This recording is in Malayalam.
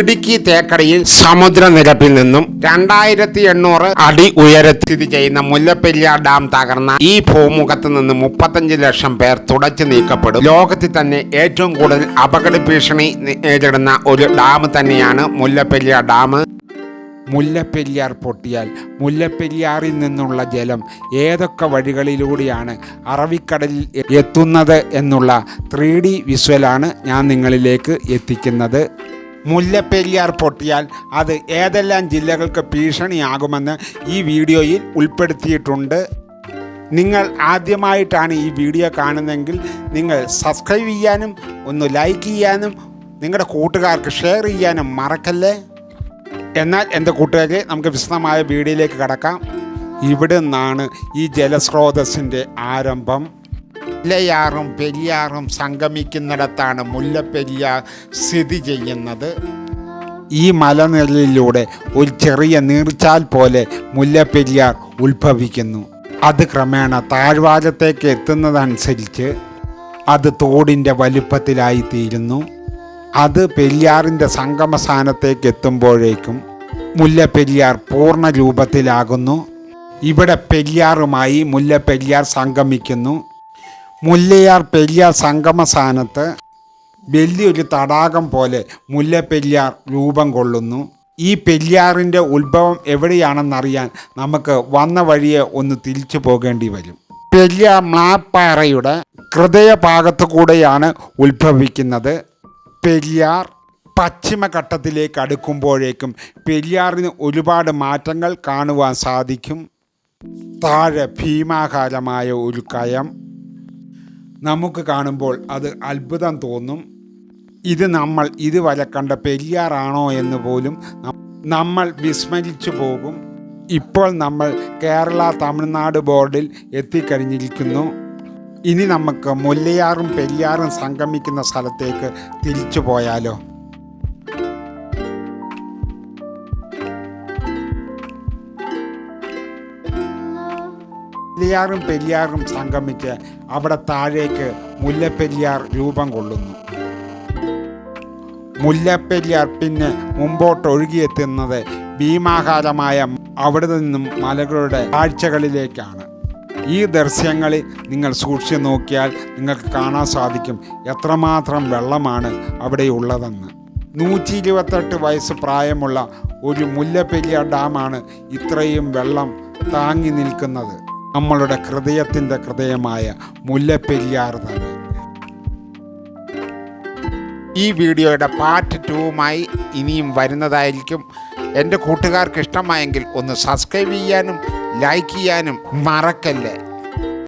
ഇടുക്കി തേക്കടിയിൽ സമുദ്രനിരപ്പിൽ നിന്നും രണ്ടായിരത്തി എണ്ണൂറ് അടി ഉയരത്തിൽ സ്ഥിതി ചെയ്യുന്ന മുല്ലപ്പെരിയാർ ഡാം തകർന്ന ഈ ഭൂമുഖത്ത് നിന്ന് മുപ്പത്തഞ്ച് ലക്ഷം പേർ തുടച്ചു നീക്കപ്പെടും. ലോകത്തിൽ തന്നെ ഏറ്റവും കൂടുതൽ അപകട ഭീഷണി നേരിടുന്ന ഒരു ഡാം തന്നെയാണ് മുല്ലപ്പെരിയാർ ഡാം. മുല്ലപ്പെരിയാർ പൊട്ടിയാൽ മുല്ലപ്പെരിയാറിൽ നിന്നുള്ള ജലം ഏതൊക്കെ വഴികളിലൂടെയാണ് അറബിക്കടലിൽ എത്തുന്നത് എന്നുള്ള ത്രീ ഡി ഞാൻ നിങ്ങളിലേക്ക് എത്തിക്കുന്നത്. മുല്ലപ്പെരിയാർ പൊട്ടിയാൽ അത് ഏതെല്ലാം ജില്ലകൾക്ക് ഭീഷണിയാകുമെന്ന് ഈ വീഡിയോയിൽ ഉൾപ്പെടുത്തിയിട്ടുണ്ട്. നിങ്ങൾ ആദ്യമായിട്ടാണ് ഈ വീഡിയോ കാണുന്നതെങ്കിൽ നിങ്ങൾ സബ്സ്ക്രൈബ് ചെയ്യാനും ഒന്ന് ലൈക്ക് ചെയ്യാനും നിങ്ങളുടെ കൂട്ടുകാർക്ക് ഷെയർ ചെയ്യാനും മറക്കല്ലേ? എന്നാൽ എന്റെ കൂട്ടുകാരെ നമുക്ക് വിശദമായ വീഡിയോയിലേക്ക് കടക്കാം. ഇവിടെ നിന്നാണ് ഈ ജലസ്രോതസ്സിന്റെ ആരംഭം. മുല്ലയാറും പെരിയാറും സംഗമിക്കുന്നിടത്താണ് മുല്ലപ്പെരിയാർ സ്ഥിതി ചെയ്യുന്നത്. ഈ മലനിരലിലൂടെ ഒരു ചെറിയ നീർച്ചാൽ പോലെ മുല്ലപ്പെരിയാർ ഉത്ഭവിക്കുന്നു. അത് ക്രമേണ താഴ്വാരത്തേക്ക് എത്തുന്നതനുസരിച്ച് അത് തോടിന്റെ വലുപ്പത്തിലായിത്തീരുന്നു. അത് പെരിയാറിന്റെ സംഗമസ്ഥാനത്തേക്ക് എത്തുമ്പോഴേക്കും മുല്ലപ്പെരിയാർ പൂർണ രൂപത്തിലാകുന്നു. ഇവിടെ പെരിയാറുമായി മുല്ലപ്പെരിയാർ സംഗമിക്കുന്നു. മുല്ലയാർ പെരിയാർ സംഗമസ്ഥാനത്ത് വലിയൊരു തടാകം പോലെ മുല്ലപ്പെരിയാർ രൂപം കൊള്ളുന്നു. ഈ പെരിയാറിന്റെ ഉത്ഭവം എവിടെയാണെന്നറിയാൻ നമുക്ക് വന്ന വഴിയെ ഒന്ന് തിരിച്ചു പോകേണ്ടി വരും. പെരിയാർ മ്ലാപ്പാറയുടെ ഹൃദയഭാഗത്തു കൂടെയാണ് ഉത്ഭവിക്കുന്നത്. പെരിയാർ പശ്ചിമഘട്ടത്തിലേക്ക് അടുക്കുമ്പോഴേക്കും പെരിയാറിന് ഒരുപാട് മാറ്റങ്ങൾ കാണുവാൻ സാധിക്കും. താഴെ ഭീമാകാരമായ ഒരു കയം. നമുക്ക് കാണുമ്പോൾ അത് അത്ഭുതം തോന്നും. ഇത് നമ്മൾ ഇതുവരെ കണ്ട പെരിയാറാണോ എന്ന് പോലും നമ്മൾ വിസ്മരിച്ചു പോകും. ഇപ്പോൾ നമ്മൾ കേരള തമിഴ്നാട് ബോർഡിൽ എത്തിക്കഴിഞ്ഞിരിക്കുന്നു. ഇനി നമുക്ക് മുല്ലയാറും പെരിയാറും സംഗമിക്കുന്ന സ്ഥലത്തേക്ക് തിരിച്ചു പോയാലോ? മുല്ലയാറും പെരിയാറും സംഗമിച്ച് അവിടെ താഴേക്ക് മുല്ലപ്പെരിയാർ രൂപം കൊള്ളുന്നു. മുല്ലപ്പെരിയാർ പിന്നെ മുമ്പോട്ട് ഒഴുകിയെത്തുന്നത് ഭീമാകാരമായ അവിടെ നിന്നും മലകളുടെ കാഴ്ചകളിലേക്കാണ്. ഈ ദൃശ്യങ്ങളിൽ നിങ്ങൾ സൂക്ഷിച്ചു നോക്കിയാൽ നിങ്ങൾക്ക് കാണാൻ സാധിക്കും എത്രമാത്രം വെള്ളമാണ് അവിടെയുള്ളതെന്ന്. നൂറ്റി ഇരുപത്തെട്ട് വയസ്സ് പ്രായമുള്ള ഒരു മുല്ലപ്പെരിയാർ ഡാമാണ് ഇത്രയും വെള്ളം താങ്ങി നിൽക്കുന്നത്. നമ്മളുടെ ഹൃദയത്തിന്റെ ഹൃദയമായ മുല്ലപ്പെരിയാർ തന്നെ ഈ വീഡിയോയുടെ പാർട്ട് ടൂവുമായി ഇനിയും വരുന്നതായിരിക്കും. എന്റെ കൂട്ടുകാർക്ക് ഇഷ്ടമായെങ്കിൽ ഒന്ന് സബ്സ്ക്രൈബ് ചെയ്യാനും ലൈക്ക് ചെയ്യാനും മറക്കല്ലേ.